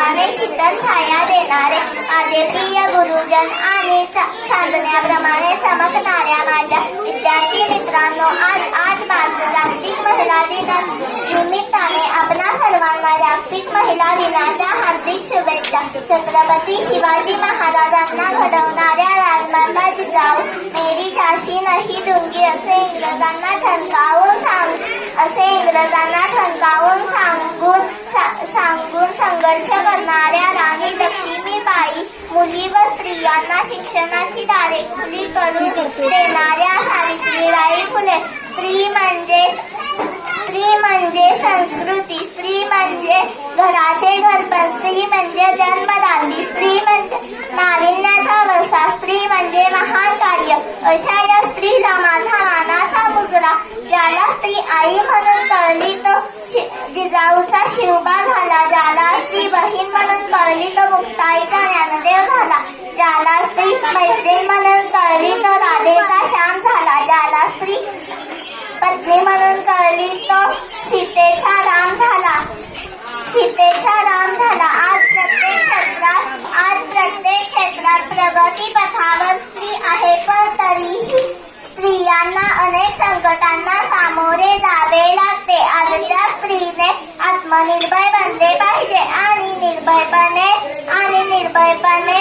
शीतल छाया देणारे. माझे प्रिय गुरुजन आणि चा- चांदण्याप्रमाणे चमकणाऱ्या माझ्या विद्यार्थी मित्रांनो आज आठ मार्च जागतिक महिला दिनाच्या निमित्ताने आपणा सर्वांना जागतिक महिला दिनाच्या हार्दिक शुभेच्छा. छत्रपती शिवाजी महाराजांना घडवणाऱ्या राजमाता जिजाऊ मेरी झाशी नाही दुंगी असे इंग्रजांना ठणकावून सांग असे इंग्रजांना ठणकावून सांगून सांगून संघर्ष करणाऱ्या राणी लक्ष्मीबाई मुली व स्त्रियांना शिक्षणाची दारे खुली करून देणाऱ्या सावित्रीबाई फुले. स्त्री म्हणजे स्त्री म्हणजे संस्कृती स्त्री म्हणजे घराचे घरपण स्त्री म्हणजे जन्मदात्री स्त्री म्हणजे नाविन्याचा वसा स्त्री म्हणजे महान कार्य अशा शिवबा झाला ज्याला स्त्री बहीण म्हणून कळली तर मुक्ताईचा ज्ञानदेव झाला. ज्याला स्त्री मैत्रीण म्हणून कळली तो राधेचा श्याम झाला. ज्याला स्त्री पत्नी म्हणून कळली तो सीतेचा राम झाला. सीतेचा राम झाला. आज प्रत्येक क्षेत्रात आज प्रत्येक क्षेत्रात प्रगती पथावर स्त्री आहे. पण तरीही स्त्रियांना अनेक संकटांना सामोरे जा आत्मनिर्भर बनले पाहिजे आणि निर्भयपणे आणि निर्भयपणे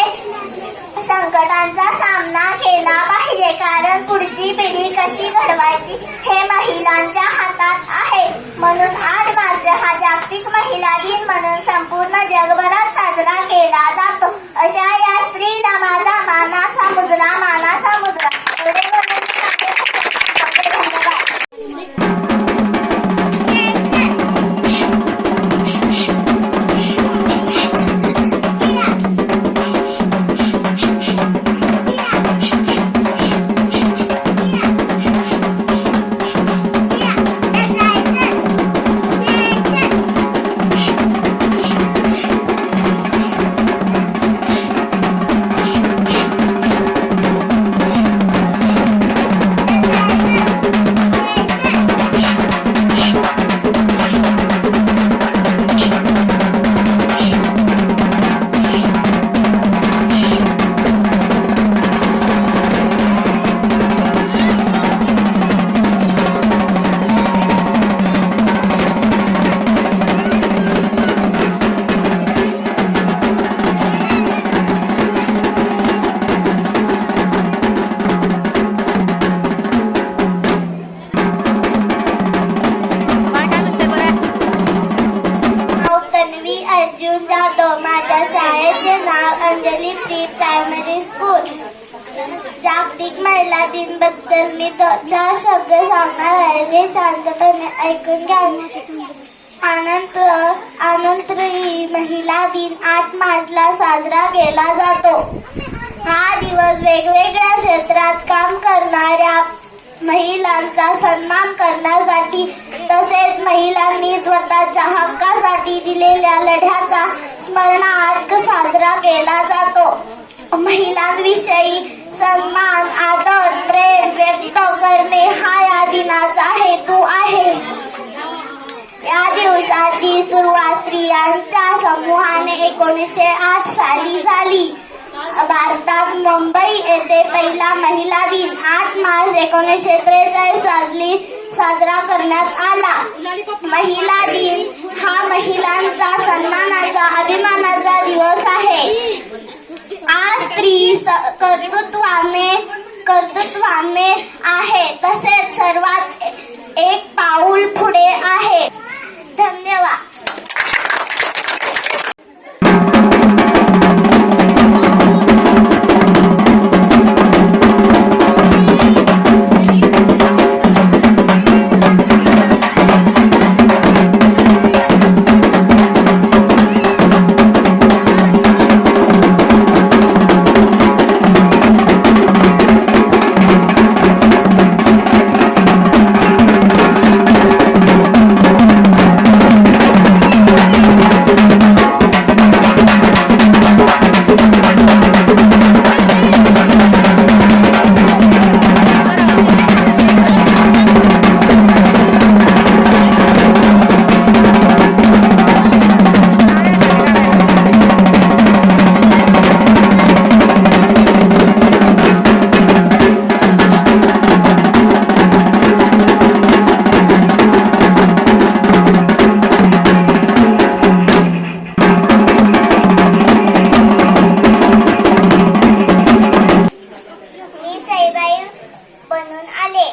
संकटांचा सामना केला पाहिजे कारण पुढची पिढी कशी घडवायची हे महिलांच्या हातात आहे. म्हणून आठ मार्च हा जागतिक महिला दिन म्हणून संपूर्ण जगभरात साजरा केला जातो. अशा या स्त्री माझा मानाचा मुद्रा बद्दल मी चार शब्द सांगणार आहे. ते शांतपणे ऐकून घ्या. आनंद आनंदप्रियी महिला दिन आठ मार्चला साजरा केला जातो. हा दिवस वेगवेगळ्या क्षेत्रात काम करणाऱ्या महिलांचा सन्मान करण्यासाठी तसेच महिलांनी स्वतःच्या हक्कासाठी दिलेल्या लढ्याचा स्मरणार्थ साजरा केला जातो. महिलांविषयी सन्मान आदर प्रेम व्यक्त करणे हा या दिनाचा हेतू आहे. या दिवसाची सुरुवात स्त्रियांच्या समूहाने एकोणीसशे आठ साली झाली. भारतात मुंबई येथे पहिला महिला दिन आठ मार्च एकोणीसशे त्रेचाळीस साली साजरा करण्यात आला. महिला दिन आले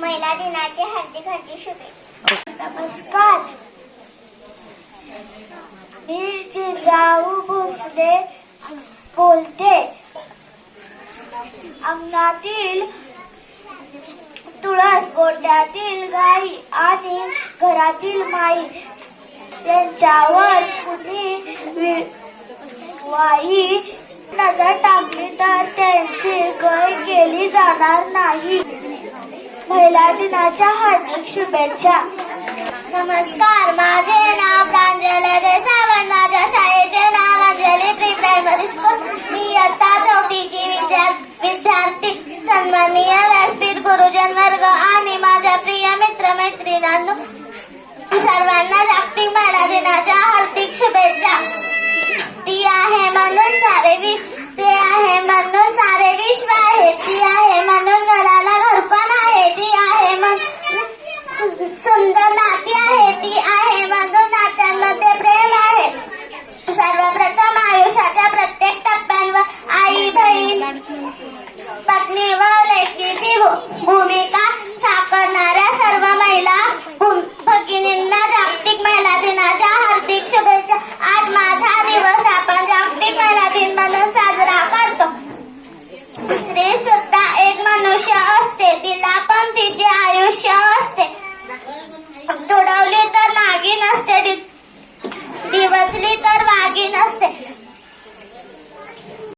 महिला दिनाचे हार्दिक हार्दिक शुभेच्छा. नमस्कार. मी जिजाऊ भोसले बोलते. अंगणातील तुळस गोट्यातील गाई आणि घरातील माई त्यांच्यावर कुणी वाई नजर टाकली तर त्यांची गय केली जाणार नाही. महिला दिनाच्या हार्दिक शुभेच्छा. नमस्कार माझे नाव प्रांजल अजय माझ्या शाळेचे नाव अंजली प्री प्रायमरी स्कूल मी इयत्ता चौथीची विद्या- विद्यार्थी. सन्माननीय व्यासपीठ गुरुजन वर्ग आणि माझ्या प्रिय मित्र मैत्रिणांनो सर्वांना जागतिक महिला दिनाच्या हार्दिक शुभेच्छा. ती आहे म्हणून सारे वि ते आहे म्हणून सारे विश्व आहे ती आहे म्हणून घराला घरपण आहे ती आहे म्हणून सुंदर नाती आहे ती आहे म्हणून नात्यांमध्ये प्रेम आहे सर्वप्रथम आयुष्याच्या प्रत्येक टप्प्यांवर आई बहीण पत्नी व लेकीची भू- भूमिका साकारणाऱ्या सर्व महिला भू- भगिनींना जागतिक महिला दिनाच्या हार्दिक शुभेच्छा आज माझा दिवस आपण जागतिक महिला दिन म्हणून साजरा करतो स्त्री सुद्धा एक मनुष्य असते तिला पण तिचे आयुष्य असते तुडवली तर असते डिवचली तर वाघीण असते